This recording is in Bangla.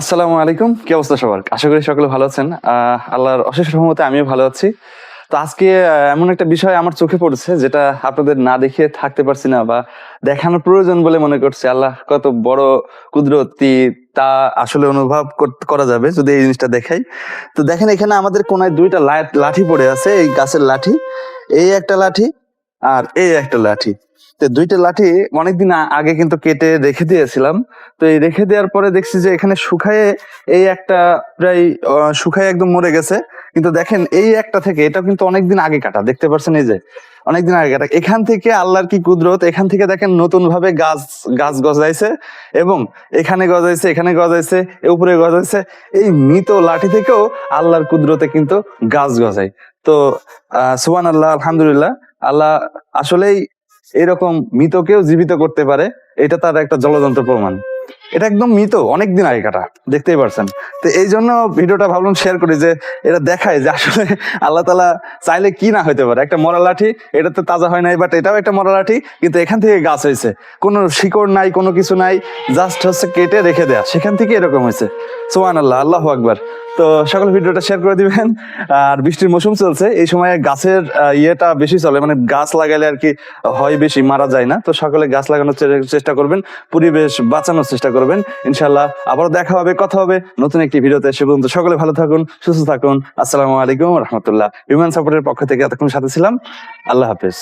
আসসালামু আলাইকুম। কি অবস্থা সবার? আশা করি সকলে ভালো আছেন। আল্লাহর অশেষ রহমতে আমিও ভালো আছি। তো আজকে এমন একটা বিষয় আমার চোখে পড়েছে, যেটা আপনাদের না দেখে থাকতে পারছি না বা দেখানোর প্রয়োজন বলে মনে করছি। আল্লাহ কত বড় কুদরতি তা আসলে অনুভব করা যাবে যদি এই জিনিসটা দেখাই। তো দেখেন এখানে আমাদের কোনায় দুইটা লাঠি পড়ে আছে, এই গাছের লাঠি। এই একটা লাঠি আর এই একটা লাঠি। তো দুইটা লাঠি অনেকদিন আগে কিন্তু কেটে রেখে দিয়েছিলাম। তো এই রেখে দেওয়ার পরে দেখছি যে এখানে শুকায়ে এই একটা প্রায় শুখায় শুকায় একদম মরে গেছে। কিন্তু দেখেন, এই একটা থেকে এটা কিন্তু অনেকদিন আগে কাটা, দেখতে পাচ্ছেন এই যে, অনেকদিন আগে কাটা। এখান থেকে আল্লাহর কি কুদরত? এখান থেকে দেখেন নতুন ভাবে গাছ গাছ গজাইছে এবং এখানে গজাইছে এখানে গজাইছে উপরে গজাইছে। এই মৃত লাঠি থেকেও আল্লাহর কুদরতে কিন্তু গাছ গজায়। তো, আহ সুবান আল্লাহ আলহামদুলিল্লাহ, আল্লাহ আসলেই এরকম মৃতকেও জীবিত করতে পারে, এটা তার একটা জলযন্ত্র প্রমাণ। এটা একদম মৃত, অনেকদিন আগে কাটা দেখতেই পারছেন। তো এই জন্য ভিডিওটা ভাবলাম শেয়ার করি যে, এটা দেখায় যে আসলে আল্লাহ তালা চাইলে কি না হতে পারে। একটা মরা লাঠি, এটা তো তাজা হয় নাই বাট এটাও একটা মরা লাঠি, কিন্তু এখান থেকে গাছ হয়েছে। কোনো শিকড় নাই, কোনো কিছু নাই জাস্ট হচ্ছে কেটে রেখে দেয়া। সেখান থেকে এরকম হয়েছে। সোহান আল্লাহ আল্লাহ আকবার। তো সকল ভিডিওটা শেয়ার করে দিবেন। আর বৃষ্টির মৌসুম চলছে, এই সময় গাছের ইয়েটা বেশি চলে মানে গাছ লাগালে আর কি হয় বেশি, মারা যায় না। তো সকলে গাছ লাগানোর চেষ্টা করবেন, পরিবেশ বাঁচানোর চেষ্টা করবেন ইনশাল্লাহ আবারও দেখা হবে, কথা হবে নতুন একটি ভিডিওতে। সে পর্যন্ত সকলে ভালো থাকুন, সুস্থ থাকুন। আসসালামু আলাইকুম রহমতুল্লাহ। হিউম্যান সাপোর্টের পক্ষ থেকে এতক্ষণ সাথে ছিলাম। আল্লাহ হাফেজ।